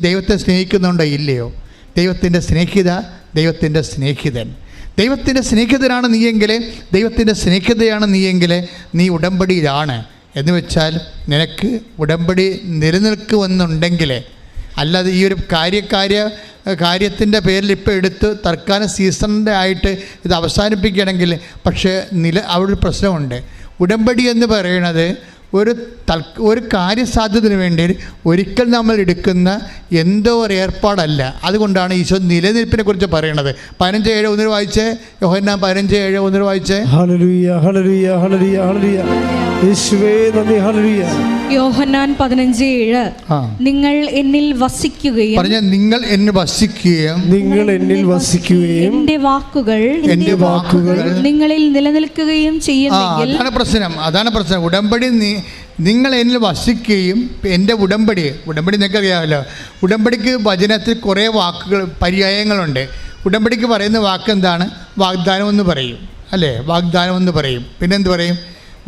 ദൈവത്തെ സ്നേഹിക്കുന്നുണ്ടോ ഇല്ലയോ? ദൈവത്തിന്റെ സ്നേഹിത ദൈവത്തിന്റെ സ്നേഹിതൻ. ദൈവത്തിന്റെ സ്നേഹിതനാണ് നീയെങ്കിൽ ദൈവത്തിന്റെ സ്നേഹിതയാണ് നീയെങ്കിൽ നീ ഉടമ്പടിയിലാണ്. എന്ന് വെച്ചാൽ നിനക്ക് ഉടമ്പടി നിലനിൽക്കുമെന്നുണ്ടെങ്കിൽ അല്ലാതെ ഈ ഒരു കാര്യകാര്യ കാര്യത്തിന്റെ പേരിൽ ഇപ്പോൾ എടുത്ത് തൽക്കാലം സീസണിന്റെ ആയിട്ട് ഇത് അവസാനിപ്പിക്കണമെങ്കിൽ പക്ഷേ നില അവിടെ ഒരു പ്രശ്നമുണ്ട്. ഉടമ്പടി എന്ന് പറയുന്നത് ഒരു തൽ ഒരു കാര്യസാധ്യതത്തിന് വേണ്ടി ഒരിക്കൽ നമ്മൾ എടുക്കുന്ന എന്തോ ഒരു ഏർപ്പാടല്ല. അതുകൊണ്ടാണ് ഈശോ നിലനിൽപ്പിനെ കുറിച്ച് പറയണത്. പതിനഞ്ച് ഏഴ് ഒന്നിന് വായിച്ചേ? യോഹന്നാൻ പതിനഞ്ച് ഏഴ് ഒന്നിന് വായിച്ചേ? Hallelujah hallelujah hallelujah hallelujah. യേശുവേ ഹല്ലേലൂയ. യോഹന്നാൻ പതിനഞ്ച് ഏഴ്. നിങ്ങൾ എന്നിൽ വസിക്കുകയും പറഞ്ഞ നിങ്ങൾ എന്നെ വസിക്കുകയും നിങ്ങൾ എന്നിൽ വസിക്കുകയും എന്റെ വാക്കുകൾ എന്റെ വാക്കുകൾ നിങ്ങളിൽ നിലനിൽക്കുകയും ചെയ്യുന്നെങ്കിൽ അതാണ് പ്രശ്നം. അതാണ് പ്രശ്നം. ഉടമ്പടി നീ നിങ്ങൾ എന്നിൽ വസിക്കുകയും എന്റെ ഉടമ്പടി ഉടമ്പടി നിങ്ങൾക്ക് അറിയാമല്ലോ ഉടമ്പടിക്ക് വചനത്തിൽ കുറേ വാക്കുകൾ പര്യായങ്ങളുണ്ട്. ഉടമ്പടിക്ക് പറയുന്ന വാക്ക് എന്താണ്? വാഗ്ദാനം എന്ന് പറയും. അല്ലേ? വാഗ്ദാനം എന്ന് പറയും. പിന്നെന്ത് പറയും?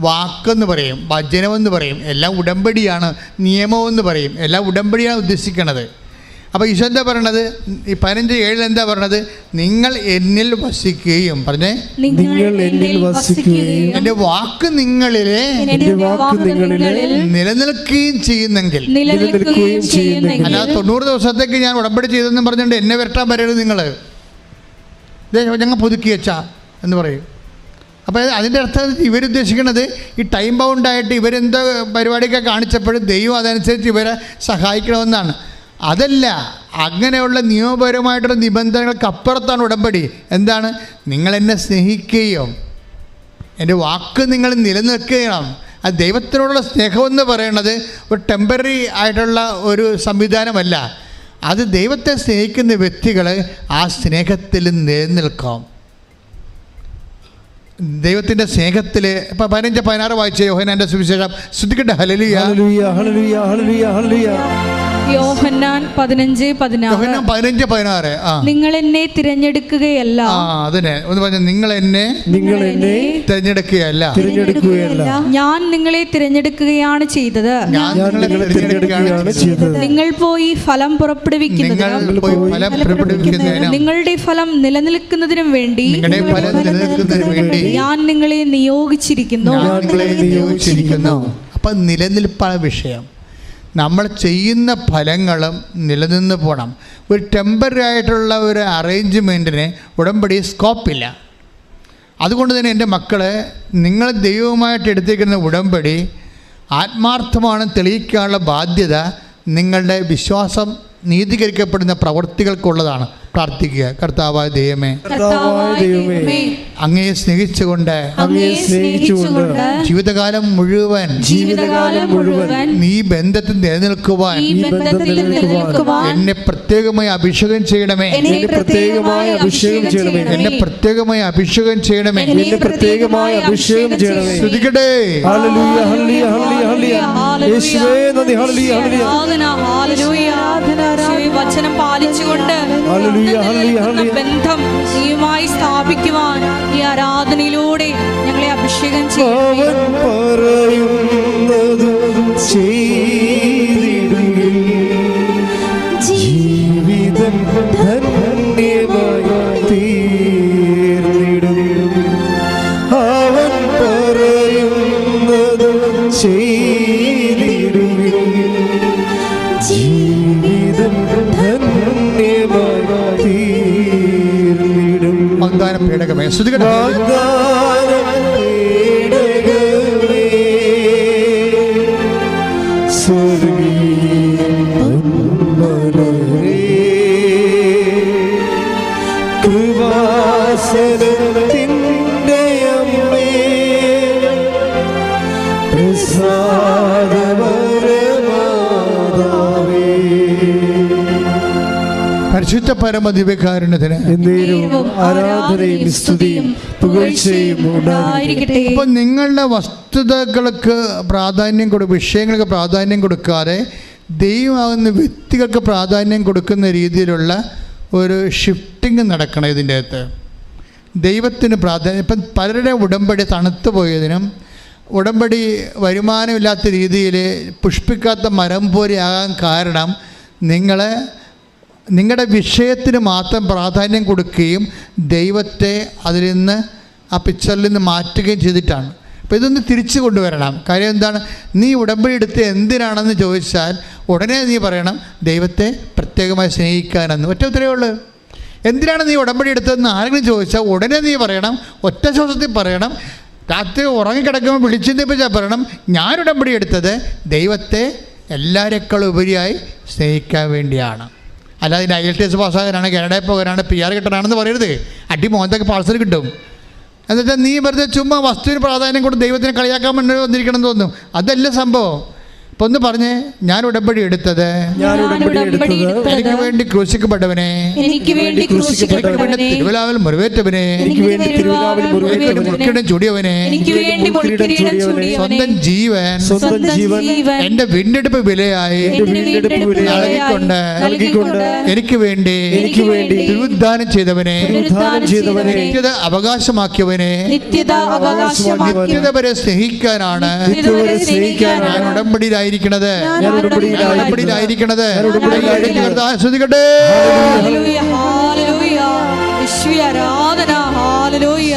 വാക്കെന്ന് പറയും. വചനമെന്ന് പറയും. എല്ലാം ഉടമ്പടിയാണ്. നിയമമെന്ന് പറയും. എല്ലാം ഉടമ്പടിയാണ് ഉദ്ദേശിക്കണത്. അപ്പോൾ ഈശോ എന്താ പറയണത്? ഈ പതിനഞ്ച് ഏഴിൽ എന്താ പറയണത്? നിങ്ങൾ എന്നിൽ വസിക്കുകയും. പറഞ്ഞേ? നിങ്ങൾ എന്നിൽ വസിക്കുകയും എന്റെ വാക്ക് നിങ്ങളിലെ നിലനിൽക്കുകയും ചെയ്യുന്നെങ്കിൽ. നിലനിൽക്കുകയും ചെയ്യുന്നെങ്കിൽ. അല്ലാതെ തൊണ്ണൂറ് ദിവസത്തേക്ക് ഞാൻ ഉടമ്പടി ചെയ്തെന്ന് പറഞ്ഞുകൊണ്ട് എന്നെ വരട്ടാൻ പറയരുത് നിങ്ങൾ ഞങ്ങൾ പുതുക്കി വെച്ചാ എന്ന് പറയും. അപ്പോൾ അതിന്റെ അർത്ഥം ഇവരുദ്ദേശിക്കുന്നത് ഈ ടൈം ബൗണ്ടായിട്ട് ഇവരെന്തോ പരിപാടിയൊക്കെ കാണിച്ചപ്പോഴും ദൈവം അതനുസരിച്ച് ഇവരെ സഹായിക്കണമെന്നാണ്. അതല്ല അങ്ങനെയുള്ള നിയമപരമായിട്ടുള്ള നിബന്ധനകൾക്ക് അപ്പുറത്താണ് ഉടമ്പടി. എന്താണ്? നിങ്ങൾ എന്നെ സ്നേഹിക്കുകയും എന്റെ വാക്ക് നിങ്ങൾ നിലനിൽക്കുകയാണ് ആ ദൈവത്തിനോടുള്ള സ്നേഹമെന്ന് പറയുന്നത് ഒരു ടെമ്പററി ആയിട്ടുള്ള ഒരു സംവിധാനമല്ല. അത് ദൈവത്തെ സ്നേഹിക്കുന്ന വ്യക്തികൾ ആ സ്നേഹത്തിൽ നിലനിൽക്കാം. ദൈവത്തിന്റെ സ്നേഹത്തിൽ ഇപ്പം പതിനഞ്ച് പതിനാറ് വായിച്ച യോഹനാന്റെ സുവിശേഷം. ശ്രദ്ധിക്കട്ടെ ഹലലിയ ഹലലിയ ഹലലിയ ഹലലിയ ഹല്ലേലൂയ. യോഹന്നാൻ പതിനഞ്ച് പതിനാറ്. യോഹനാൻ പതിനഞ്ച് പതിനാറ്. ആ. നിങ്ങൾ എന്നെ തിരഞ്ഞെടുക്കുകയല്ല. ആ അതിനെ. ഒന്ന് പറഞ്ഞ നിങ്ങൾ എന്നെ നിങ്ങൾ എന്നെ തിരഞ്ഞെടുക്കുകയല്ല. തിരഞ്ഞെടുക്കുകയല്ല. ഞാൻ നിങ്ങളെ തിരഞ്ഞെടുക്കുകയാണ് ചെയ്തത്. നിങ്ങൾ പോയി ഫലം പുറപ്പെടുവിക്കുന്നതിനും നിങ്ങളുടെ ഫലം നിലനിൽക്കുന്നതിനും വേണ്ടി ഞാൻ നിങ്ങളെ നിയോഗിച്ചിരിക്കുന്നു. ഞാൻ നിങ്ങളെ നിയോഗിച്ചിരിക്കുന്നു. അപ്പം നിലനിൽപ്പാണ് വിഷയം. നമ്മൾ ചെയ്യുന്ന ഫലങ്ങളും നിലനിന്ന് പോകണം ഒരു ടെമ്പററി ആയിട്ടുള്ള ഒരു അറേഞ്ച്മെന്റിന് ഉടമ്പടി സ്കോപ്പില്ല അതുകൊണ്ട് തന്നെ എന്റെ മക്കളെ നിങ്ങൾ ദൈവവുമായിട്ട് എടുത്തിരിക്കുന്ന ഉടമ്പടി ആത്മാർത്ഥമാണ് തെളിയിക്കാനുള്ള ബാധ്യത നിങ്ങളുടെ വിശ്വാസം നീതീകരിക്കപ്പെടുന്ന പ്രവൃത്തികൾക്കുള്ളതാണ് പ്രാർത്ഥിക്കുക. കർത്താവായ ദൈവമേ അങ്ങയെ സ്നേഹിച്ചുകൊണ്ട് അങ്ങയെ സ്നേഹിച്ചുകൊണ്ട് ജീവിതകാലം മുഴുവൻ ജീവിതകാലം മുഴുവൻ നീ ബന്ധത്തിൽ നിലനിൽക്കുവാൻ എന്നെ പ്രത്യേകമായി അഭിഷേകം ചെയ്യണമേ. എന്നെ പ്രത്യേകമായി അഭിഷേകം ചെയ്യണമേ. എന്നെ പ്രത്യേകമായി അഭിഷേകം ചെയ്യണമേ. എന്നെ പ്രത്യേകമായി അഭിഷേകം ചെയ്യണമേ. ശ്രദ്ധിക്കട്ടെ ഹല്ലേലൂയ ഹല്ലേലൂയ ഹല്ലേലൂയ. യേശുവേ നന്ദി ഹല്ലേലൂയ ഹല്ലേലൂയ. ആരാധന, ഹല്ലേലൂയ. ഹല്ലേലൂയ ബന്ധം നീയുമായി സ്ഥാപിക്കുവാൻ ഈ ആരാധനയിലൂടെ ഞങ്ങളെ അഭിഷേകം ചെയ്യും. പേടകമേ പൊന്മലരേ, കൃപാസനത്തിന്റെ അമ്മേ, പ്രസാദപരമാതാവേ, പരിശുദ്ധ പരമദിവ്യകാരുണ്യത്തിന് ആരാധനയും സ്തുതിയും പുകഴ്ചയും അപ്പം നിങ്ങളുടെ വസ്തുതകൾക്ക് പ്രാധാന്യം കൊടു വിഷയങ്ങൾക്ക് പ്രാധാന്യം കൊടുക്കാതെ ദൈവമാകുന്ന വ്യക്തികൾക്ക് പ്രാധാന്യം കൊടുക്കുന്ന രീതിയിലുള്ള ഒരു ഷിഫ്റ്റിംഗ് നടക്കണം ഇതിന്റെ അകത്ത്. ദൈവത്തിന് പ്രാധാന്യം ഇപ്പം പലരുടെ ഉടമ്പടി തണുത്തു പോയതിനും ഉടമ്പടി വരുമാനമില്ലാത്ത രീതിയിൽ പുഷ്പിക്കാത്ത മരം പോലെയാകാൻ കാരണം നിങ്ങൾ നിങ്ങളുടെ വിഷയത്തിന് മാത്രം പ്രാധാന്യം കൊടുക്കുകയും ദൈവത്തെ അതിൽ നിന്ന് ആ പിക്ചറിൽ നിന്ന് മാറ്റുകയും ചെയ്തിട്ടാണ്. അപ്പോൾ ഇതൊന്ന് തിരിച്ചു കൊണ്ടുവരണം. കാര്യം എന്താണ്? നീ ഉടമ്പടി എടുത്ത് എന്തിനാണെന്ന് ചോദിച്ചാൽ ഉടനെ നീ പറയണം ദൈവത്തെ പ്രത്യേകമായി സ്നേഹിക്കാനെന്ന്. ഒറ്റ ഉത്തരവേ ഉള്ളൂ. എന്തിനാണ് നീ ഉടമ്പടി എടുത്തതെന്ന് ആരെങ്കിലും ചോദിച്ചാൽ ഉടനെ നീ പറയണം ഒറ്റ ശ്വാസത്തിൽ പറയണം. രാത്രി ഉറങ്ങിക്കിടക്കുമ്പോൾ വിളിച്ചിന്തിപ്പിച്ചാൽ പറയണം ഞാൻ ഉടമ്പടി എടുത്തത് ദൈവത്തെ എല്ലാവരെക്കാളും ഉപരിയായി സ്നേഹിക്കാൻ വേണ്ടിയാണ്. അല്ലാതെ ഐ എൽ ടി എസ് പാസ്സാകാനാണ് കാനഡയിൽ പോകാനാണ് പി ആർ കിട്ടാനാണെന്ന് പറയരുത്. അടി മോന്തൊക്കെ പാഴ്സൽ കിട്ടും. എന്നുവെച്ചാൽ നീ വെറുതെ ചുമ്മാ വസ്തുവിന് പ്രാധാന്യം കൊണ്ട് ദൈവത്തിന് കളിയാക്കാൻ വേണ്ടി വന്നിരിക്കണം എന്ന് തോന്നും അതല്ല സംഭവം. ഒന്ന് പറഞ്ഞേ ഞാൻ ഉടമ്പടി എടുത്തത്. ഞാൻ ഉടമ്പടി എടുത്തത്. എനിക്ക് വേണ്ടി ക്രൂശിക്കപ്പെട്ടവനെ. എനിക്ക് വേണ്ടി തിരുവലാവിൽ മുറിവേറ്റവനെ. ചൂടിയവനെ. സ്വന്തം ജീവൻ. സ്വന്തം ജീവൻ. എന്റെ വീണ്ടെടുപ്പ് വിലയായി. നൽകിക്കൊണ്ട്. എനിക്ക് വേണ്ടി. എനിക്ക് വേണ്ടി. തിരുവുദ്ധാനം ചെയ്തവനെ. നിത്യത അവകാശമാക്കിയവനെ. നിത്യത അവകാശമാക്കി നിത്യത വരെ സ്നേഹിക്കാനാണ്. ഞാൻ സ്നേഹിക്കാനാണ് ഹല്ലേലൂയ. യേശുവേ, ആരാധന ഹാലലൂയ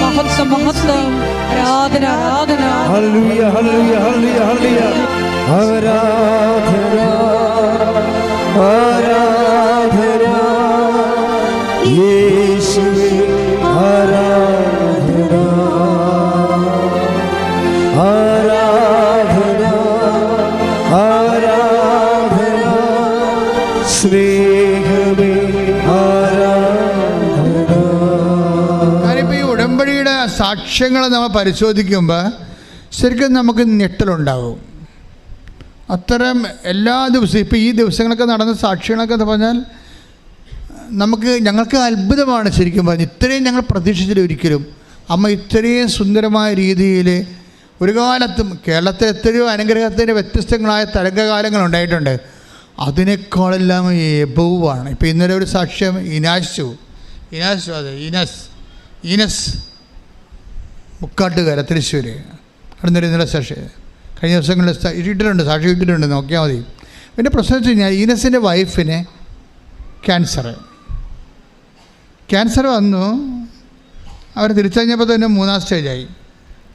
മഹത്വം മഹത്വം. ആരാധന ആരാധന. Hallelujah hallelujah hallelujah hallelujah. ആരാധന ആരാധന സാക്ഷ്യങ്ങൾ നമ്മൾ പരിശോധിക്കുമ്പോൾ ശരിക്കും നമുക്ക് ഞെട്ടലുണ്ടാവും. അത്തരം എല്ലാ ദിവസവും ഇപ്പോൾ ഈ ദിവസങ്ങളൊക്കെ നടന്ന സാക്ഷ്യങ്ങളൊക്കെ എന്ന് പറഞ്ഞാൽ നമുക്ക് ഞങ്ങൾക്ക് അത്ഭുതമാണ് ശരിക്കും പറഞ്ഞത് ഇത്രയും ഞങ്ങൾ പ്രതീക്ഷിച്ചില്ല ഒരിക്കലും. അമ്മ ഇത്രയും സുന്ദരമായ രീതിയിൽ ഒരു കാലത്തും കേരളത്തിൽ എത്രയോ അനുഗ്രഹത്തിന്റെ വ്യത്യസ്തങ്ങളായ തരംഗകാലങ്ങൾ ഉണ്ടായിട്ടുണ്ട്. അതിനേക്കാളെല്ലാം എബവുമാണ് ഇപ്പോൾ ഇന്നലെ ഒരു സാക്ഷ്യം ഇനാശു. ഇനാശു അതെ ഇനസ്. ഇനസ്. മുക്കാട്ടുകര തൃശ്ശൂർ അവിടെ ഇന്നലെ സാക്ഷി. കഴിഞ്ഞ ദിവസങ്ങളിൽ ഇട്ടിട്ടുണ്ട് സാക്ഷി ഇട്ടിട്ടുണ്ട് നോക്കിയാൽ മതി. പിന്നെ പ്രശ്നം വെച്ച് കഴിഞ്ഞാൽ ഈനസിന്റെ വൈഫിന് ക്യാൻസർ ക്യാൻസർ വന്നു. അവർ തിരിച്ചറിഞ്ഞപ്പോൾ തന്നെ മൂന്നാം സ്റ്റേജായി.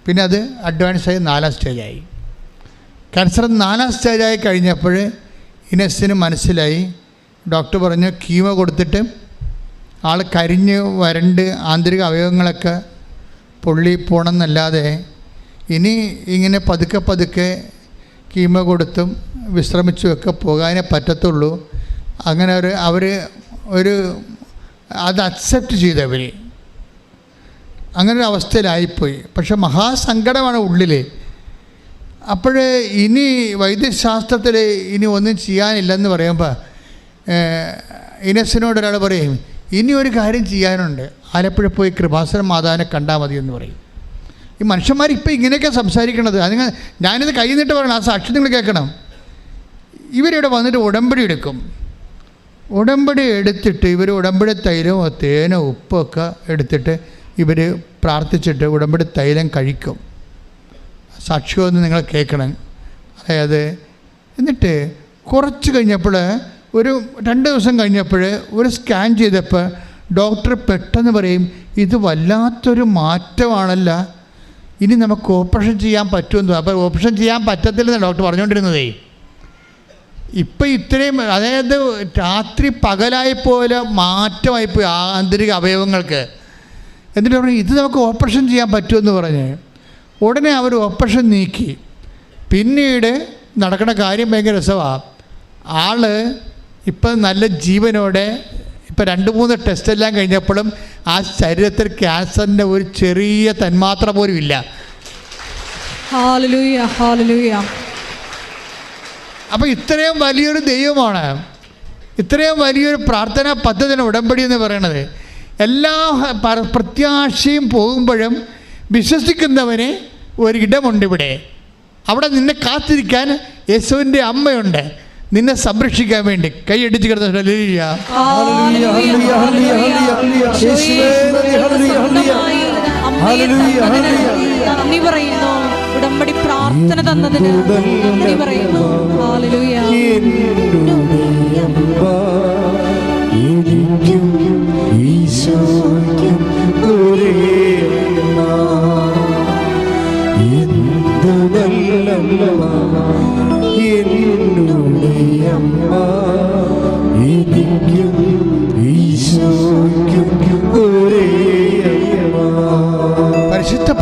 പിന്നെ അത് അഡ്വാൻസായി നാലാം സ്റ്റേജായി. ക്യാൻസർ നാലാം സ്റ്റേജായി കഴിഞ്ഞപ്പോൾ ഇനസിന് മനസ്സിലായി. ഡോക്ടർ പറഞ്ഞു കീമോ കൊടുത്തിട്ട് ആൾ കരിഞ്ഞ് വരണ്ട് ആന്തരിക അവയവങ്ങളൊക്കെ പൊള്ളി പോണമെന്നല്ലാതെ ഇനി ഇങ്ങനെ പതുക്കെ പതുക്കെ കീമ കൊടുത്തും വിശ്രമിച്ചുമൊക്കെ പോകാനേ പറ്റത്തുള്ളൂ. അങ്ങനെ ഒരു അവർ ഒരു അത് അക്സെപ്റ്റ് ചെയ്തവർ അങ്ങനെ ഒരു അവസ്ഥയിലായിപ്പോയി. പക്ഷെ മഹാസങ്കടമാണ് ഉള്ളിൽ അപ്പോൾ ഇനി വൈദ്യശാസ്ത്രത്തിൽ ഇനി ഒന്നും ചെയ്യാനില്ലെന്ന് പറയുമ്പോൾ ഇനസിനോട് ഒരാൾ പറയും ഇനി ഒരു കാര്യം ചെയ്യാനുണ്ട്. ആലപ്പുഴ പോയി കൃപാസന മാതാവിനെ കണ്ടാൽ മതി എന്ന് പറയും. ഈ മനുഷ്യന്മാർ ഇപ്പോൾ ഇങ്ങനെയൊക്കെ സംസാരിക്കണത്. അതിന് ഞാനിത് കൈ നീട്ട് പറയണം. ആ സാക്ഷി നിങ്ങൾ കേൾക്കണം. ഇവരിവിടെ വന്നിട്ട് ഉടമ്പടി എടുക്കും. ഉടമ്പടി എടുത്തിട്ട് ഇവർ ഉടമ്പടി തൈലമോ തേനോ ഉപ്പൊക്കെ എടുത്തിട്ട് ഇവർ പ്രാർത്ഥിച്ചിട്ട് ഉടമ്പടി തൈലം കഴിക്കും. സാക്ഷിയോ എന്ന് നിങ്ങൾ കേൾക്കണം. അതായത് എന്നിട്ട് കുറച്ച് കഴിഞ്ഞപ്പോൾ ഒരു രണ്ട് ദിവസം കഴിഞ്ഞപ്പോൾ ഒരു സ്കാൻ ചെയ്തപ്പോൾ ഡോക്ടർ പെട്ടെന്ന് പറയും ഇത് വല്ലാത്തൊരു മാറ്റമാണല്ല. ഇനി നമുക്ക് ഓപ്പറേഷൻ ചെയ്യാൻ പറ്റുമെന്ന്. അപ്പോൾ ഓപ്പറേഷൻ ചെയ്യാൻ പറ്റത്തില്ലെന്ന് ഡോക്ടർ പറഞ്ഞുകൊണ്ടിരുന്നതേ ഇപ്പം ഇത്രയും അതായത് രാത്രി പകലായി പോലെ മാറ്റമായിപ്പോയി ആന്തരിക അവയവങ്ങൾക്ക്. എന്നിട്ട് പറഞ്ഞു ഇത് നമുക്ക് ഓപ്പറേഷൻ ചെയ്യാൻ പറ്റുമെന്ന് പറഞ്ഞ്. ഉടനെ അവർ ഓപ്പറേഷൻ നീക്കി. പിന്നീട് നടക്കുന്ന കാര്യം ഭയങ്കര രസമാണ് ആൾ ഇപ്പം നല്ല ജീവനോടെ ഇപ്പം രണ്ട് മൂന്ന് ടെസ്റ്റ് എല്ലാം കഴിഞ്ഞപ്പോഴും ആ ശരീരത്തിൽ ക്യാൻസറിന്റെ ഒരു ചെറിയ തന്മാത്ര പോലും ഇല്ല. അപ്പം ഇത്രയും വലിയൊരു ദൈവമാണ്. ഇത്രയും വലിയൊരു പ്രാർത്ഥനാ പദ്ധതിയാണ് ഉടമ്പടി എന്ന് പറയണത്. എല്ലാ പ്രത്യാശയും പോകുമ്പോഴും വിശ്വസിക്കുന്നവന് ഒരിടമുണ്ട് ഇവിടെ. അവിടെ നിന്നെ കാത്തിരിക്കാൻ യേശുവിന്റെ അമ്മയുണ്ട്. നിന്നെ സംരക്ഷിക്കാൻ വേണ്ടി. കൈയടിച്ച് കിടന്ന ഹല്ലേലൂയ, ഹല്ലേലൂയ, ഹല്ലേലൂയ, ഹല്ലേലൂയ. യേശുവേ, നന്ദി, ഹല്ലേലൂയ, ഹല്ലേലൂയ. Hallelujah, hallelujah. പറയുന്നു. ഉടമ്പടി പ്രാർത്ഥന തന്നതിന് നന്ദി പറയുന്നു.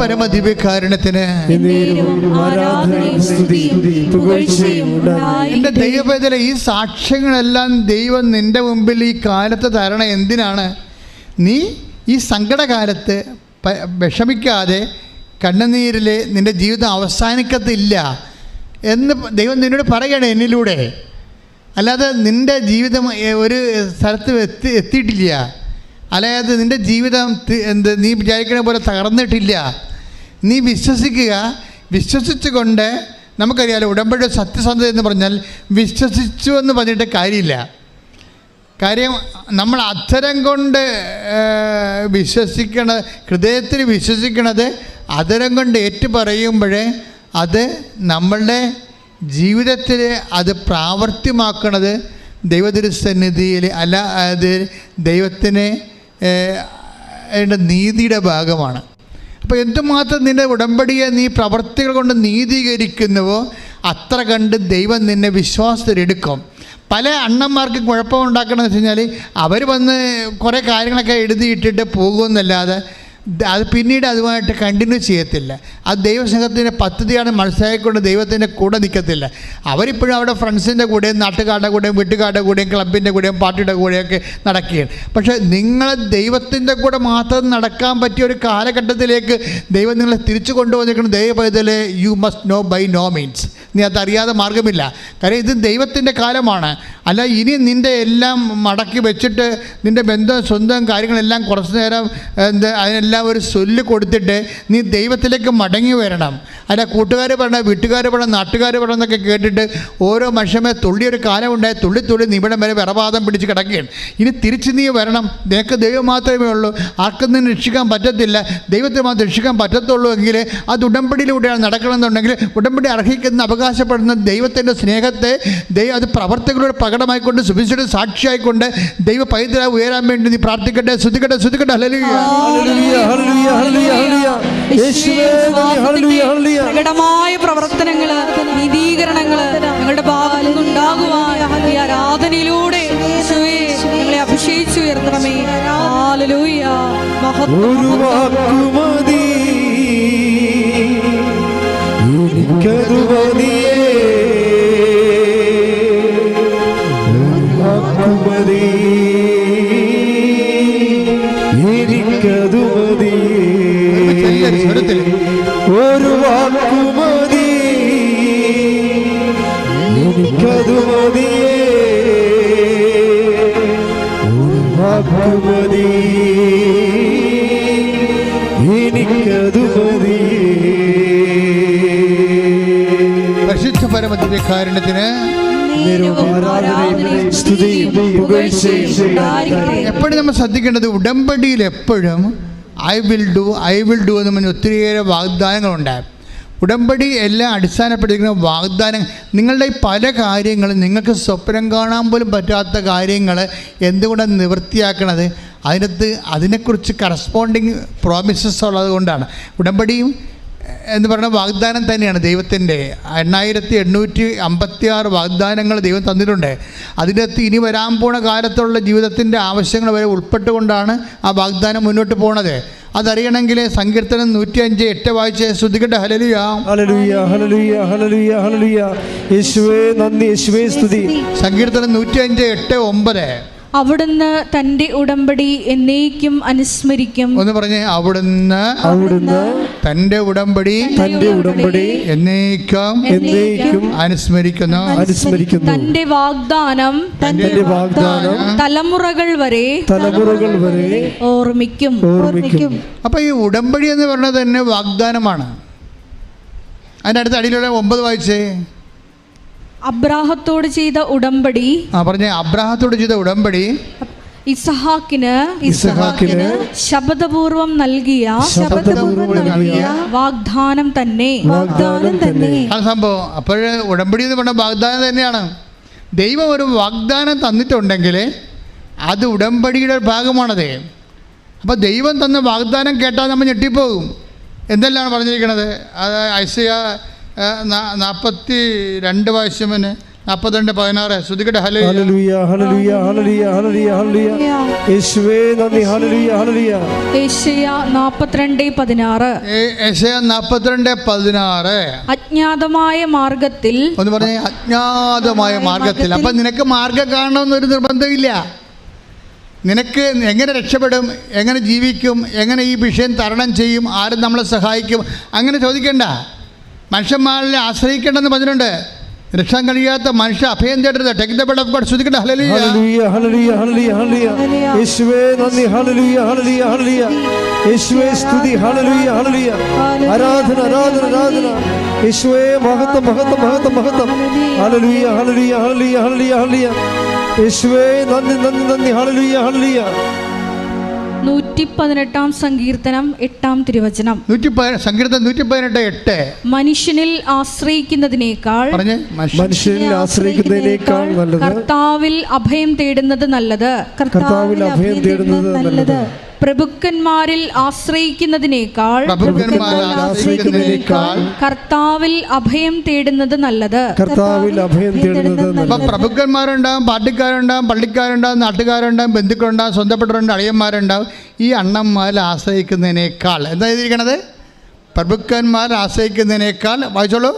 പരിശുദ്ധ പരമ ദിവ്യകാരുണ്യത്തിന് ആരാധനയും സ്തുതിയും പുകഴ്ചയും ഉണ്ടായി എന്റെ ദൈവവേദന ഈ സാക്ഷ്യങ്ങളെല്ലാം ദൈവം നിന്റെ മുമ്പിൽ ഈ കാലത്ത് തരണം എന്തിനാണ്? നീ ഈ സങ്കടകാലത്ത് വിഷമിക്കാതെ കണ്ണുനീരിൽ നിന്റെ ജീവിതം അവസാനിക്കത്തില്ല എന്ന് ദൈവം നിന്നോട് പറയണേ എന്നിലൂടെ. അല്ലാതെ നിന്റെ ജീവിതം ഒരു സ്ഥലത്ത് എത്തി എത്തിയിട്ടില്ല. അല്ലാതെ നിന്റെ ജീവിതം എന്ത് നീ വിചാരിക്കണ പോലെ തകർന്നിട്ടില്ല. നീ വിശ്വസിക്കുക വിശ്വസിച്ചുകൊണ്ട് നമുക്കറിയാലോ ഉടമ്പടി സത്യസന്ധത എന്ന് പറഞ്ഞാൽ വിശ്വസിച്ചു എന്ന് പറഞ്ഞിട്ട് കാര്യമില്ല കാര്യം നമ്മൾ അധരം കൊണ്ട് വിശ്വസിക്കണ ഹൃദയത്തിൽ വിശ്വസിക്കണത് അധരം കൊണ്ട് ഏറ്റു പറയുമ്പോഴേ അത് നമ്മളുടെ ജീവിതത്തിൽ അത് പ്രാവർത്തിയമാക്കണത് ദൈവദുരുസന്നിധിയിൽ അല്ല അത് ദൈവത്തിന് നീതിയുടെ ഭാഗമാണ് അപ്പോൾ എന്തുമാത്രം നിന്റെ ഉടമ്പടിയെ നീ പ്രവർത്തികൾ കൊണ്ട് നീതീകരിക്കുന്നുവോ അത്ര കണ്ട് ദൈവം നിന്നെ വിശ്വാസത്തിലെടുക്കും. പല അണ്ണന്മാർക്ക് കുഴപ്പമുണ്ടാക്കണമെന്ന് വെച്ച് കഴിഞ്ഞാൽ അവർ വന്ന് കുറേ കാര്യങ്ങളൊക്കെ എഴുതിയിട്ടിട്ട് പോകുമെന്നല്ലാതെ അത് പിന്നീട് അതുമായിട്ട് കണ്ടിന്യൂ ചെയ്യത്തില്ല. അത് ദൈവസംഘത്തിന്റെ പദ്ധതിയാണ് മനസ്സിലാക്കിക്കൊണ്ട് ദൈവത്തിന്റെ കൂടെ നിൽക്കത്തില്ല. അവരിപ്പോഴും അവിടെ ഫ്രണ്ട്സിന്റെ കൂടെയും നാട്ടുകാരുടെ കൂടെയും വീട്ടുകാരുടെ കൂടെയും ക്ലബിന്റെ കൂടെയും പാർട്ടിയുടെ കൂടെയൊക്കെ നടക്കുകയാണ്. പക്ഷേ നിങ്ങളെ ദൈവത്തിന്റെ കൂടെ മാത്രം നടക്കാൻ പറ്റിയ ഒരു കാലഘട്ടത്തിലേക്ക് ദൈവം നിങ്ങളെ തിരിച്ചു കൊണ്ടുവന്നിരിക്കുന്ന. ദൈവപൈതലെ you must know by no means നീ അതറിയാതെ മാർഗമില്ല. കാര്യം ഇത് ദൈവത്തിന്റെ കാലമാണ്. അല്ല ഇനി നിന്റെ എല്ലാം മടക്കി വെച്ചിട്ട് നിന്റെ ബന്ധം സ്വന്തം കാര്യങ്ങളെല്ലാം കുറച്ച് നേരം എന്ത് അതിനെല്ലാം ഒരു സൊല്ല് കൊടുത്തിട്ട് നീ ദൈവത്തിലേക്ക് മടങ്ങി വരണം. അല്ല കൂട്ടുകാർ പറഞ്ഞ വീട്ടുകാർ പറഞ്ഞ നാട്ടുകാർ പറഞ്ഞെന്നൊക്കെ കേട്ടിട്ട് ഓരോ മനുഷ്യമേ തുള്ളിയൊരു കാലമുണ്ടായി തുള്ളി തുള്ളി നിമിടം വരെ വിറവാദം പിടിച്ച് കിടക്കുകയാണ്. ഇനി തിരിച്ച് നീ വരണം. നിനക്ക് ദൈവം മാത്രമേ ഉള്ളൂ. ആർക്കും നിന്ന് രക്ഷിക്കാൻ പറ്റത്തില്ല. ദൈവത്തിന് മാത്രം രക്ഷിക്കാൻ പറ്റത്തുള്ളൂ എങ്കിൽ അത് ഉടമ്പടിയിലൂടെയാണ് നടക്കണമെന്നുണ്ടെങ്കിൽ ഉടമ്പടി അർഹിക്കുന്ന അവകാശപ്പെടുന്ന ദൈവത്തിന്റെ സ്നേഹത്തെ ദൈവം അത് പ്രവർത്തകരുടെ പ്രകടമായിക്കൊണ്ട് സുഭിച്ചിട്ട് സാക്ഷിയായിക്കൊണ്ട് ദൈവ പൈതല ഉയരാൻ വേണ്ടി നീ പ്രാർത്ഥിക്കട്ടെ ശ്രദ്ധിക്കട്ടെ ശ്രദ്ധിക്കട്ടെ ഹല്ലേലൂയ. പ്രകടമായ പ്രവർത്തനങ്ങൾ നീതീകരണങ്ങൾ ഞങ്ങളുടെ ഭാഗത്തു നിന്നുണ്ടാകുവാൻ ഈ ആരാധനയിലൂടെ ഞങ്ങളെ അഭിഷേകിച്ചു ഉയർത്തണമേ. ഹല്ലേലൂയ. മഹത്വം ഒരു വാക്കുമതി. എനിക്കതു മതിയേ. ഒരു വാക്കുമതി. എനിക്കതു മതിയേ പരിശുദ്ധ ഉണ്ടായിരിക്കട്ടെ. എപ്പോഴും നമ്മൾ ശ്രദ്ധിക്കേണ്ടത് ഉടമ്പടിയിൽ എപ്പോഴും I will do I will do എന്ന് പറഞ്ഞ ഒത്തിരിയേറെ വാഗ്ദാനങ്ങളുണ്ട്. ഉടമ്പടി എല്ലാം അടിസ്ഥാനപ്പെട്ടിരിക്കുന്ന വാഗ്ദാനം നിങ്ങളുടെ ഈ പല കാര്യങ്ങളും നിങ്ങൾക്ക് സ്വപ്നം കാണാൻ പോലും പറ്റാത്ത കാര്യങ്ങൾ എന്തുകൊണ്ടാണ് നിവൃത്തിയാക്കണത്? അതിനകത്ത് അതിനെക്കുറിച്ച് കറസ്പോണ്ടിങ് പ്രോമിസസ് ഉള്ളത് കൊണ്ടാണ്. ഉടമ്പടിയും എന്ന് പറഞ്ഞാൽ വാഗ്ദാനം തന്നെയാണ് ദൈവത്തിന്റെ. എണ്ണായിരത്തി എണ്ണൂറ്റി അമ്പത്തി ആറ് വാഗ്ദാനങ്ങൾ ദൈവം തന്നിട്ടുണ്ട്. അതിനകത്ത് ഇനി വരാൻ പോണ കാലത്തുള്ള ജീവിതത്തിന്റെ ആവശ്യങ്ങൾ വരെ ഉൾപ്പെട്ടുകൊണ്ടാണ് ആ വാഗ്ദാനം മുന്നോട്ട് പോണത്. അതറിയണമെങ്കിൽ സങ്കീർത്തനം നൂറ്റി അഞ്ച് എട്ട് വായിച്ച് ശ്രുതികട്ടെ ഹലലിയാ ഹല്ലേലൂയ ഹല്ലേലൂയ ഹല്ലേലൂയ ഹല്ലേലൂയ. യേശുവേ നന്ദി. യേശുവേ സ്തുതി. സങ്കീർത്തനം നൂറ്റി അഞ്ച് എട്ട് ഒമ്പത്. അവിടുന്ന് തന്റെ ഉടമ്പടി എന്നേക്കും അനുസ്മരിക്കും. ഒന്ന് പറഞ്ഞേ അവിടുന്ന് അവിടുന്ന് തന്റെ ഉടമ്പടി തന്റെ ഉടമ്പടി എന്നേക്കും എന്നേക്കും അനുസ്മരിക്കുന്നു. അനുസ്മരിക്കുന്നു. തന്റെ വാഗ്ദാനം തന്റെ വാഗ്ദാനം തലമുറകൾ വരെ തലമുറകൾ വരെ ഓർമ്മിക്കും. ഓർമ്മിക്കും. അപ്പൊ ഈ ഉടമ്പടി എന്ന് പറഞ്ഞത് തന്നെ വാഗ്ദാനമാണ്. അതിന്റെ അടുത്ത അടിയിലുള്ള ഒമ്പത് വായിച്ചേ. അബ്രാഹത്തോട് ചെയ്ത ഉടമ്പടി. ആ പറഞ്ഞ അബ്രാഹത്തോട് ചെയ്ത ഉടമ്പടി. ഇസഹാക്കിന് ഇസഹാക്കിന് ശബ്ദപൂർവം നൽകിയ ശബ്ദപൂർവം നൽകിയ വാഗ്ദാനം തന്നെ. വാഗ്ദാനം തന്നെ. ആ സംഭവം. അപ്പോൾ ഉടമ്പടി എന്ന് പറഞ്ഞ വാഗ്ദാനം തന്നെയാണ്. ദൈവം ഒരു വാഗ്ദാനം തന്നിട്ടുണ്ടെങ്കിൽ അത് ഉടമ്പടിയുടെ ഒരു ഭാഗമാണത്. അപ്പോൾ ദൈവം തന്ന വാഗ്ദാനം കേട്ടാൽ നമ്മൾ ഞെട്ടിപ്പോകും. എന്തെല്ലാം പറഞ്ഞിരിക്കുന്നത്? അത് ഐസിയ നാൽപ്പത്തി രണ്ട് വാശ്യമന് നാൽപ്പത്തിരണ്ട് പതിനാറ്. ശ്രുതികട്ടെ ഹലോ ഹല്ലേലൂയ ഹല്ലേലൂയ ഹല്ലേലൂയ ഹല്ലേലൂയ ഹല്ലേലൂയ. യേശുവേ നന്ദി ഹല്ലേലൂയ ഹല്ലേലൂയ. ഏഷ്യ നാൽപ്പത്തിരണ്ട് പതിനാറ്. ഏഷ്യ നാൽപ്പത്തിരണ്ട് പതിനാറ്. അജ്ഞാതമായ മാർഗത്തിൽ ഒന്ന് പറഞ്ഞേ അജ്ഞാതമായ മാർഗത്തിൽ അപ്പം നിനക്ക് മാർഗം കാണണമെന്നൊരു നിർബന്ധമില്ല. നിനക്ക് എങ്ങനെ രക്ഷപ്പെടും എങ്ങനെ ജീവിക്കും എങ്ങനെ ഈ വിഷയം തരണം ചെയ്യും ആരും നമ്മളെ സഹായിക്കും അങ്ങനെ ചോദിക്കണ്ട. മനുഷ്യന്മാരിൽ ആശ്രയിക്കേണ്ടെന്ന് പറഞ്ഞിട്ടുണ്ട്. രക്ഷാൻ കഴിയാത്ത മനുഷ്യ അഭയം തേടരുത്. ടെക് ദ ഓഫ് ഗോഡ് ശ്രുതിക്കട്ടെ ഹല്ലേലൂയ ഹല്ലേലൂയ ഹല്ലേലൂയ ഹല്ലേലൂയ ഹല്ലേലൂയ യേശുവേ ഹല്ലേലൂയ ഹല്ലേലൂയ ഹല്ലേലൂയ യേശുവേ സ്തുതി. ഹല്ലേലൂയ ഹല്ലേലൂയ ആരാധന ആരാധന ആരാധന. യേശുവേ മഹത്വം മഹത്വം മഹത്വം മഹത്വം. ഹല്ലേലൂയ ഹല്ലേലൂയ ഹല്ലേലൂയ ഹല്ലേലൂയ ഹല്ലേലൂയ യേശുവേ നന്ദി നന്ദി ഹല്ലേലൂയ ഹല്ലേലൂയ നൂറ്റി പതിനെട്ടാം സങ്കീർത്തനം എട്ടാം തിരുവചനം. നൂറ്റി സങ്കീർത്തനം നൂറ്റി പതിനെട്ട് എട്ട്. മനുഷ്യനിൽ ആശ്രയിക്കുന്നതിനേക്കാൾ മനുഷ്യനിൽ ആശ്രയിക്കുന്നതിനേക്കാൾ നല്ലത് കർത്താവിൽ അഭയം തേടുന്നത് നല്ലത്. കർത്താവിൽ അഭയം തേടുന്നത് നല്ലത്. പ്രഭുക്കന്മാരിൽ ആശ്രയിക്കുന്നതിനേക്കാൾ കർത്താവിൽ അഭയം തേടുന്നത് നല്ലത്. കർത്താവിൽ അഭയം തേടുന്നത് പ്രഭുക്കന്മാരുണ്ടാവും പാർട്ടിക്കാരുണ്ടാവും പള്ളിക്കാരുണ്ടാവും നാട്ടുകാരുണ്ടാവും ബന്ധുക്കളുണ്ടാവും സ്വന്തപ്പെട്ടവരുണ്ടാവും അളിയന്മാരുണ്ടാവും. ഈ അണ്ണന്മാരിൽ ആശ്രയിക്കുന്നതിനേക്കാൾ എന്താ എഴുതിയിരിക്കണത്? പ്രഭുക്കന്മാർ ആശ്രയിക്കുന്നതിനേക്കാൾ വായിച്ചോളൂ.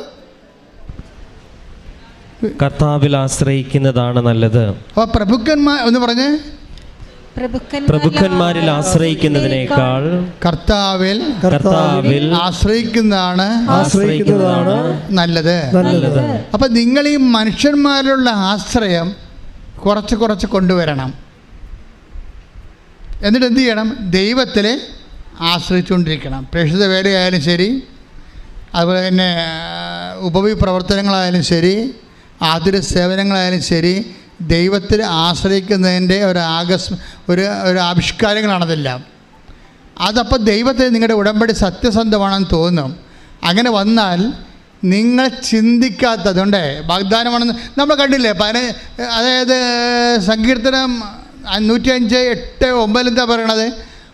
കർത്താവിൽ ആശ്രയിക്കുന്നതാണ് നല്ലത്. അപ്പോൾ പ്രഭുക്കന്മാർ എന്ന് പറഞ്ഞ്. പ്രഭുക്കന്മാരിൽ ആശ്രയിക്കുന്നതിനേക്കാൾ കർത്താവിൽ കർത്താവിൽ ആശ്രയിക്കുന്നതാണ് ആശ്രയിക്കുന്നതാണ് നല്ലത്. നല്ലത്. അപ്പൊ നിങ്ങൾ ഈ മനുഷ്യന്മാരിലുള്ള ആശ്രയം കുറച്ച് കുറച്ച് കൊണ്ടുവരണം. എന്നിട്ട് എന്ത് ചെയ്യണം? ദൈവത്തിലെ ആശ്രയിച്ചുകൊണ്ടിരിക്കണം. പ്രേക്ഷിത വേലയായാലും ശരി അതുപോലെ തന്നെ ഉപവി പ്രവർത്തനങ്ങളായാലും ശരി ആതുര സേവനങ്ങളായാലും ശരി ദൈവത്തിൽ ആശ്രയിക്കുന്നതിന്റെ ഒരു ഒരു ഒരു ആവിഷ്കാരങ്ങളാണതെല്ലാം. അതപ്പോൾ ദൈവത്തെ നിങ്ങളുടെ ഉടമ്പടി സത്യസന്ധമാണെന്ന് തോന്നും. അങ്ങനെ വന്നാൽ നിങ്ങൾ ചിന്തിക്കാത്തതുണ്ട്. വാഗ്ദാനമാണെന്ന് നമ്മൾ കണ്ടില്ലേ പതിന അതായത് സങ്കീർത്തനം നൂറ്റി അഞ്ച് എട്ട് ഒമ്പതിൽ എന്താ പറയണത്?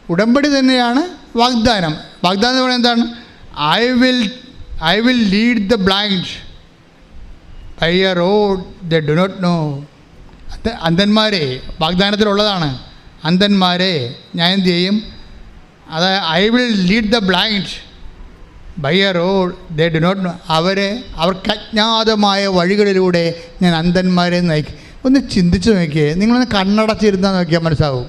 ഉടമ്പടി തന്നെയാണ് വാഗ്ദാനം. വാഗ്ദാനം എന്ന് പറയുന്നത് എന്താണ്? I will I will lead the blind by a road they do not know അന്ധന്മാരെ വാഗ്ദാനത്തിലുള്ളതാണ്. അന്ധന്മാരെ ഞാൻ എന്ത് ചെയ്യും? അത് I will lead the blind by a road they do not അവരെ അവർക്ക് അജ്ഞാതമായ വഴികളിലൂടെ ഞാൻ അന്ധന്മാരെ നയിക്കും. ഒന്ന് ചിന്തിച്ച് നോക്കിയേ. നിങ്ങളൊന്ന് കണ്ണടച്ചിരുന്നാൽ നോക്കിയാൽ മനസ്സാവും.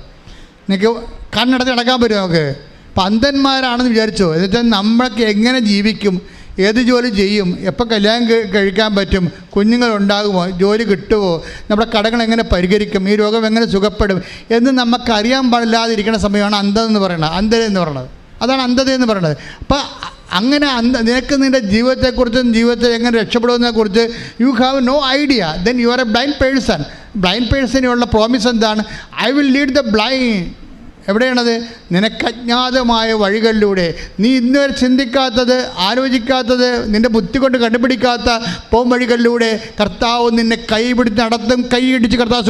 നിങ്ങൾക്ക് കണ്ണടച്ച് നടക്കാൻ പറ്റും നമുക്ക്? അപ്പം അന്ധന്മാരാണെന്ന് വിചാരിച്ചോ? എന്നുവെച്ചാൽ നമ്മൾക്ക് എങ്ങനെ ജീവിക്കും? ഏത് ജോലി ചെയ്യും? എപ്പോൾ കല്യാണം കഴിക്കാൻ പറ്റും? കുഞ്ഞുങ്ങളുണ്ടാകുമോ? ജോലി കിട്ടുമോ നമ്മുടെ കടകൾ എങ്ങനെ പരിഹരിക്കും? ഈ രോഗം എങ്ങനെ സുഖപ്പെടും? എന്ന് നമുക്കറിയാൻ പാടില്ലാതിരിക്കുന്ന സമയമാണ് അന്ധത എന്ന് പറയുന്നത്. അന്ധത എന്ന് പറയുന്നത്. അതാണ് അന്ധത എന്ന് പറയുന്നത്. അപ്പോൾ അങ്ങനെ അന്ധ നിനക്ക് നിന്റെ ജീവിതത്തെക്കുറിച്ചും ജീവിതത്തെ എങ്ങനെ രക്ഷപ്പെടുമെന്നതിനെക്കുറിച്ച് you have no idea then you are a blind person blind പേഴ്സണിനുള്ള promise എന്താണ്? I will lead the blind എവിടെയാണത്? നിനക്കജ്ഞാതമായ വഴികളിലൂടെ. നീ ഇന്നുവരെ ചിന്തിക്കാത്തത് ആലോചിക്കാത്തത് നിന്റെ ബുദ്ധി കൊണ്ട് കണ്ടുപിടിക്കാത്ത പോം വഴികളിലൂടെ കർത്താവ് നിന്നെ കൈപിടിച്ച് നടത്തും കൈയിടിച്ച് കർത്താവ്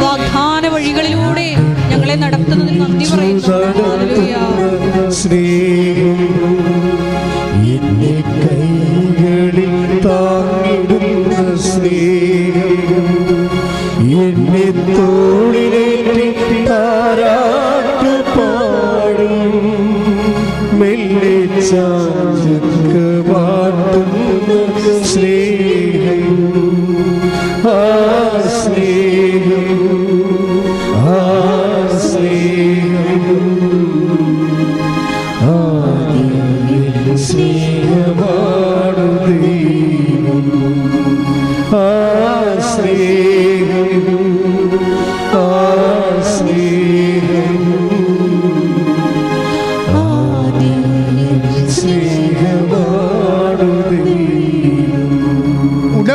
വാഗ്ദാന വഴികളിലൂടെ ഞങ്ങളെ നടത്തുന്നതിന് നന്ദി പറയുന്നു. ഹല്ലേലൂയ.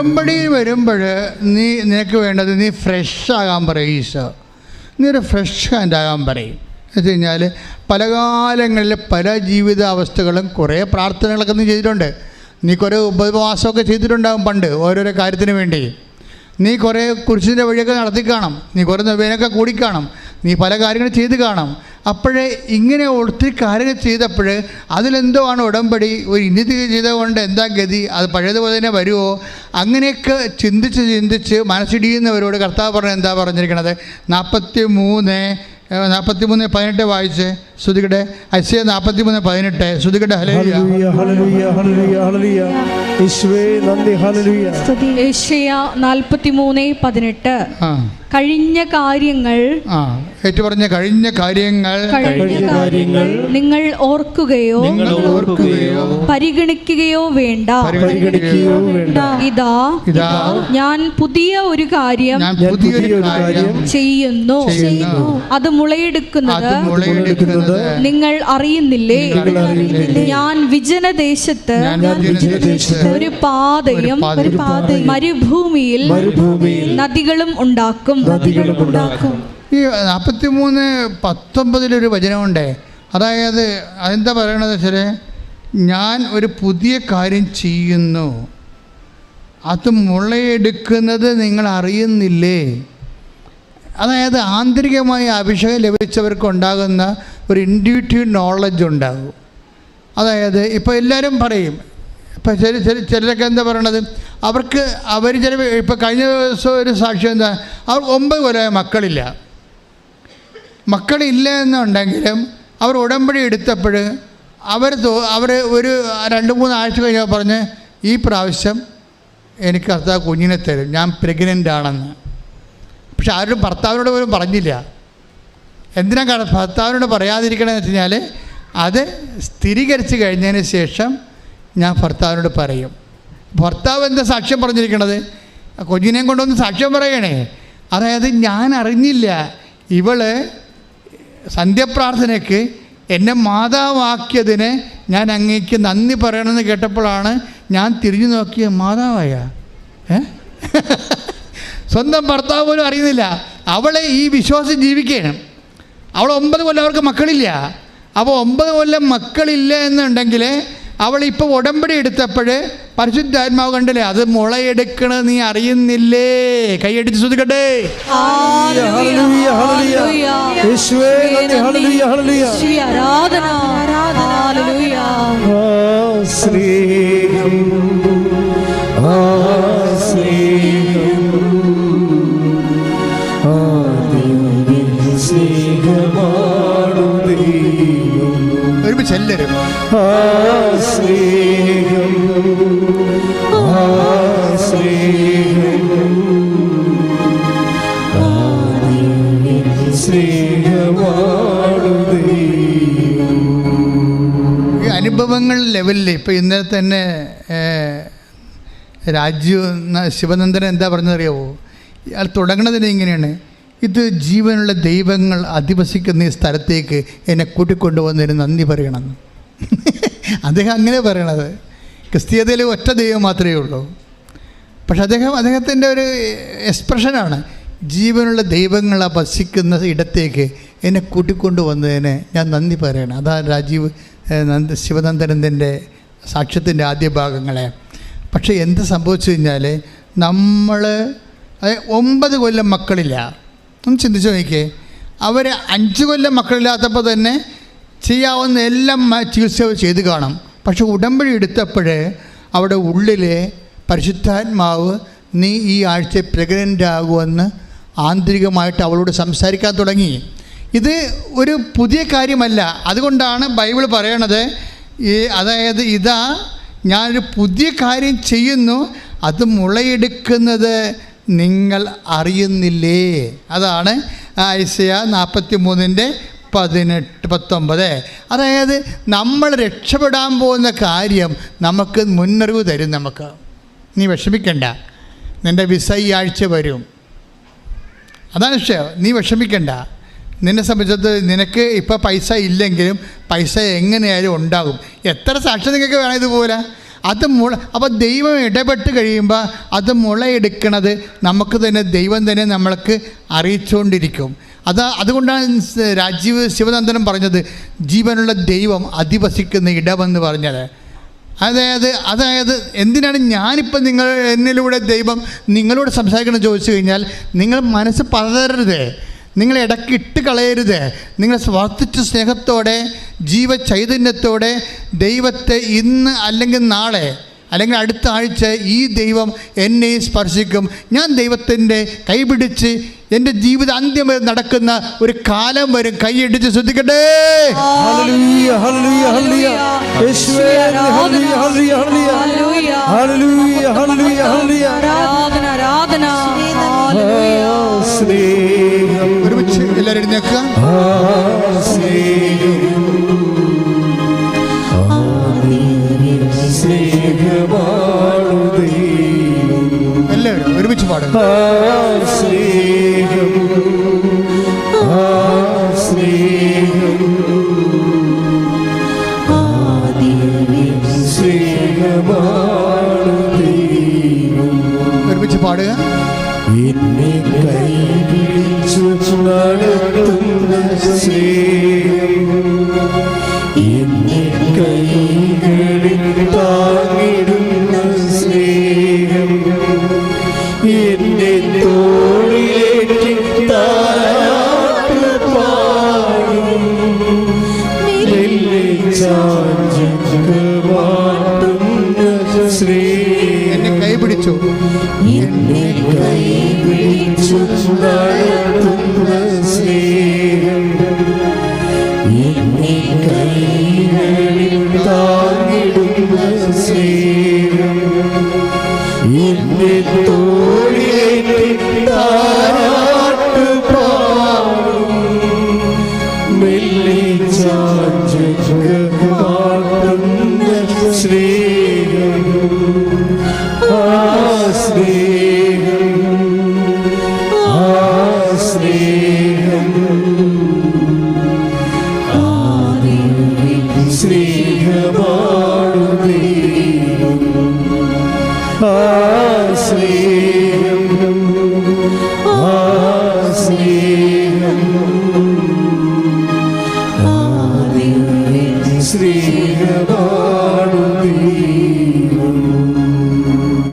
ഉടമ്പടിയിൽ വരുമ്പോൾ നീ നിനക്ക് വേണ്ടത് നീ ഫ്രഷ് ആകാൻ പറയും ഈശോ. നീ ഒരു ഫ്രഷ് ഹാൻഡ് ആകാൻ പറയും. എന്ന് വെച്ച് കഴിഞ്ഞാൽ പല കാലങ്ങളിൽ പല ജീവിതാവസ്ഥകളും കുറേ പ്രാർത്ഥനകളൊക്കെ നീ ചെയ്തിട്ടുണ്ട്. നീ കുറേ ഉപവാസമൊക്കെ ചെയ്തിട്ടുണ്ടാകും പണ്ട് ഓരോരോ കാര്യത്തിന് വേണ്ടി. നീ കുറേ കുരിശിന്റെ വഴിയൊക്കെ നടത്തി കാണും. നീ കുറേ നവേനൊക്കെ കൂടിക്കാണും നീ പല കാര്യങ്ങളും ചെയ്ത് കാണും. അപ്പോഴേ ഇങ്ങനെ ഒത്തിരി കാര്യങ്ങൾ ചെയ്തപ്പോൾ അതിലെന്തോ ആണ് ഉടമ്പടി. ഒരു ഇനിതി ചെയ്തുകൊണ്ട് എന്താ ഗതി? അത് പഴയതുപോലെ തന്നെ വരുമോ അങ്ങനെയൊക്കെ ചിന്തിച്ച് ചിന്തിച്ച് മനസ്സിടിയുന്നവരോട് കർത്താവ് പറഞ്ഞ എന്താ പറഞ്ഞിരിക്കണത്? നാൽപ്പത്തി മൂന്ന് നാൽപ്പത്തി മൂന്ന് പതിനെട്ട് വായിച്ച്. ശ്രുതികടെ ഐശ്യ നാൽപ്പത്തി മൂന്ന് പതിനെട്ട്. ശ്രുതികടെ ഹല്ലേലൂയ. ഹല്ലേലൂയ ഹല്ലേലൂയ ഹല്ലേലൂയ യേശുവേ ഹല്ലേലൂയ. ഏഷ്യ നാൽപ്പത്തി മൂന്ന് പതിനെട്ട്. ആ. കഴിഞ്ഞ കാര്യങ്ങൾ ആ ഏറ്റു പറഞ്ഞ കഴിഞ്ഞ കാര്യങ്ങൾ കഴിഞ്ഞ കാര്യങ്ങൾ നിങ്ങൾ ഓർക്കുകയോ ഓർക്കുകയോ പരിഗണിക്കുകയോ വേണ്ട. പരിഗണിക്കുകയോ വേണ്ട. ഇതാ ഇതാ ഞാൻ പുതിയ ഒരു കാര്യം ചെയ്യുന്നു. ചെയ്യുന്നു. അത് മുളയെടുക്കുന്നത് നിങ്ങൾ അറിയുന്നില്ലേ? ഞാൻ വിജനദേശത്ത് ഒരു പാതയും ഒരു പാതയും മരുഭൂമിയിൽ മരുഭൂമിയിൽ നദികളും ഉണ്ടാക്കും. നദികളും ഉണ്ടാക്കും ഈ നാൽപ്പത്തി മൂന്ന് പത്തൊമ്പതിലൊരു വചനമുണ്ടേ. അതായത് അതെന്താ പറയണത് വെച്ചാൽ ഞാൻ ഒരു പുതിയ കാര്യം ചെയ്യുന്നു. അത് മുളയെടുക്കുന്നത് നിങ്ങൾ അറിയുന്നില്ലേ? അതായത് ആന്തരികമായി അഭിഷേകം ലഭിച്ചവർക്ക് ഉണ്ടാകുന്ന ഒരു ഇൻഡ്യൂറ്റീവ് നോളജ് ഉണ്ടാകും. അതായത് ഇപ്പോൾ എല്ലാവരും പറയും ഇപ്പം ചില ചില ചിലരൊക്കെ എന്താ പറയണത്? അവർക്ക് അവർ ചില ഇപ്പം കഴിഞ്ഞ ദിവസം ഒരു സാക്ഷ്യം എന്താ? അവർ ഒമ്പത് കൊല്ലമായ മക്കളില്ല. മക്കളില്ല എന്നുണ്ടെങ്കിലും അവർ ഉടമ്പടി എടുത്തപ്പോൾ അവർ അവർ ഒരു രണ്ട് മൂന്ന് ആഴ്ച കഴിഞ്ഞാൽ പറഞ്ഞ് ഈ പ്രാവശ്യം എനിക്ക് കർത്താവ് കുഞ്ഞിനെ തരും. ഞാൻ പ്രഗ്നന്റ് ആണെന്ന്. പക്ഷെ ആരും ഭർത്താവിനോട് പോലും പറഞ്ഞില്ല. എന്തിനാ ഭർത്താവിനോട് പറയാതിരിക്കണമെന്ന് വെച്ച് കഴിഞ്ഞാൽ അത് സ്ഥിരീകരിച്ച് കഴിഞ്ഞതിന് ശേഷം ഞാൻ ഭർത്താവിനോട് പറയും ഭർത്താവ് എന്താ സാക്ഷ്യം പറഞ്ഞിരിക്കണത്? കുഞ്ഞിനെയും കൊണ്ടൊന്ന് സാക്ഷ്യം പറയണേ. അതായത് ഞാൻ അറിഞ്ഞില്ല ഇവൾ സന്ധ്യപ്രാർത്ഥനയ്ക്ക് എന്നെ മാതാവാക്കിയതിന് ഞാൻ അങ്ങേക്ക് നന്ദി പറയണമെന്ന് കേട്ടപ്പോഴാണ് ഞാൻ തിരിഞ്ഞു നോക്കിയ മാതാവായ. ഏ? സ്വന്തം ഭർത്താവ് പോലും അറിയുന്നില്ല. അവളെ ഈ വിശ്വാസം ജീവിക്കണം അവൾ ഒമ്പത് കൊല്ലം അവർക്ക് മക്കളില്ല. അപ്പോൾ ഒമ്പത് കൊല്ലം മക്കളില്ല എന്നുണ്ടെങ്കിൽ അവൾ ഇപ്പോൾ ഉടമ്പടി എടുത്തപ്പോൾ പരിശുദ്ധാത്മാവ് കണ്ടില്ലേ അത് മുളയെടുക്കണത് നീ അറിയുന്നില്ലേ? കൈയടിച്ച് ശ്രദ്ധിക്കട്ടെ. ഹല്ലേലൂയ ഹല്ലേലൂയ യേശുവേ ഹല്ലേലൂയ ഹല്ലേലൂയ. ശ്രീ ആരാധന. ഹല്ലേലൂയ. ആ സ്നേഹം. ആ സ്നേഹം. ആ ദിവ്യ സ്നേഹമാണു ദൈവം ഒരുമിച്ച് എല്ലാവരും ആ സ്നേഹം ആ സ്നേഹം ആ ദിവ്യ സ്നേഹമാണു ഈ അനുഭവങ്ങൾ ലെവലിൽ ഇപ്പോൾ ഇന്നലെ തന്നെ രാജു ശിവനന്ദൻ എന്താ പറഞ്ഞതറിയാവോ ഇയാൾ തുടങ്ങണതിന് ഇങ്ങനെയാണ്. ഇത് ജീവനുള്ള ദൈവങ്ങൾ അധിവസിക്കുന്ന ഈ സ്ഥലത്തേക്ക് എന്നെ കൂട്ടിക്കൊണ്ടുവന്നതിന് നന്ദി പറയണമെന്ന് അദ്ദേഹം അങ്ങനെ പറയണത്. ക്രിസ്തീയതയിൽ ഒറ്റ ദൈവം മാത്രമേ ഉള്ളൂ. പക്ഷെ അദ്ദേഹം അദ്ദേഹത്തിന്റെ ഒരു എക്സ്പ്രഷനാണ്. ജീവനുള്ള ദൈവങ്ങൾ വസിക്കുന്ന ഇടത്തേക്ക് എന്നെ കൂട്ടിക്കൊണ്ടുവന്നതിന് ഞാൻ നന്ദി പറയണം. അതാണ് രാജീവ് നന്ദ ശിവനന്ദനന്ദന്റെ സാക്ഷ്യത്തിന്റെ ആദ്യ ഭാഗങ്ങളെ. പക്ഷേ എന്ത് സംഭവിച്ചു കഴിഞ്ഞാൽ നമ്മൾ ഒമ്പത് കൊല്ലം മക്കളില്ല. ഒന്ന് ചിന്തിച്ച് നോക്കിയേ. അവർ അഞ്ച് കൊല്ലം മക്കളില്ലാത്തപ്പോൾ തന്നെ ചെയ്യാവുന്ന എല്ലാം ചികിത്സ അവർ ചെയ്ത് കാണും. പക്ഷെ ഉടമ്പടി എടുത്തപ്പോഴേ അവിടെ ഉള്ളിലെ പരിശുദ്ധാത്മാവ് നീ ഈ ആഴ്ച പ്രഗ്നന്റ് ആകുമെന്ന് ആന്തരികമായിട്ട് അവളോട് സംസാരിക്കാൻ തുടങ്ങി. ഇത് ഒരു പുതിയ കാര്യമല്ല. അതുകൊണ്ടാണ് ബൈബിൾ പറയണത് ഈ അതായത് ഇതാ ഞാനൊരു പുതിയ കാര്യം ചെയ്യുന്നു അത് മുളയെടുക്കുന്നത് നിങ്ങൾ അറിയുന്നില്ലേ? അതാണ് ഐസയ നാൽപ്പത്തി മൂന്നിന്റെ പതിനെട്ട് പത്തൊമ്പത്. അതായത് നമ്മൾ രക്ഷപ്പെടാൻ പോകുന്ന കാര്യം നമുക്ക് മുന്നറിവ് തരും നമുക്ക്. നീ വിഷമിക്കണ്ട. നിന്റെ വിസ ഈ ആഴ്ച വരും. അതാണ് വിഷയം. നീ വിഷമിക്കണ്ട. നിന്നെ സംബന്ധിച്ചത് നിനക്ക് ഇപ്പോൾ പൈസ ഇല്ലെങ്കിലും പൈസ എങ്ങനെയായാലും ഉണ്ടാകും. എത്ര സാക്ഷ്യം നിങ്ങൾക്ക് വേണം ഇതുപോലെ? അത് മുള അപ്പോൾ ദൈവം ഇടപെട്ട് കഴിയുമ്പോൾ അത് മുളയെടുക്കണത് നമുക്ക് തന്നെ ദൈവം തന്നെ നമ്മൾക്ക് അറിയിച്ചുകൊണ്ടിരിക്കും. അത് അതുകൊണ്ടാണ് രാജീവ് ശിവനന്ദനം പറഞ്ഞത് ജീവനുള്ള ദൈവം അധിവസിക്കുന്ന ഇടമെന്ന് പറഞ്ഞത്. അതായത് അതായത് എന്തിനാണ് ഞാനിപ്പോൾ നിങ്ങൾ എന്നിലൂടെ ദൈവം നിങ്ങളോട് സംസാരിക്കണം ചോദിച്ചു കഴിഞ്ഞാൽ നിങ്ങൾ മനസ്സ് പതരരുത് നിങ്ങൾ ഇടയ്ക്ക് ഇട്ട് കളയരുത്. നിങ്ങൾ വർദ്ധിച്ച സ്നേഹത്തോടെ ജീവചൈതന്യത്തോടെ ദൈവത്തെ ഇന്ന് അല്ലെങ്കിൽ നാളെ അല്ലെങ്കിൽ അടുത്ത ആഴ്ച ഈ ദൈവം എന്നെ സ്പർശിക്കും. ഞാൻ ദൈവത്തിന്റെ കൈപിടിച്ച് എന്റെ ജീവിത അന്ത്യം വരെ നടക്കുന്ന ഒരു കാലം വരും കൈയടിച്ച് ശ്രദ്ധിക്കട്ടെ. ഹല്ലേലൂയ. ഹല്ലേലൂയ ഹല്ലേലൂയ ഒരുമിച്ച് ദൈവം. ഒരുമിച്ച് പാടുക. എന്നെ കൈപിടിച്ചു നടത്തുന്ന സ്നേഹം. കൈകളിൽ താങ്ങിടുന്ന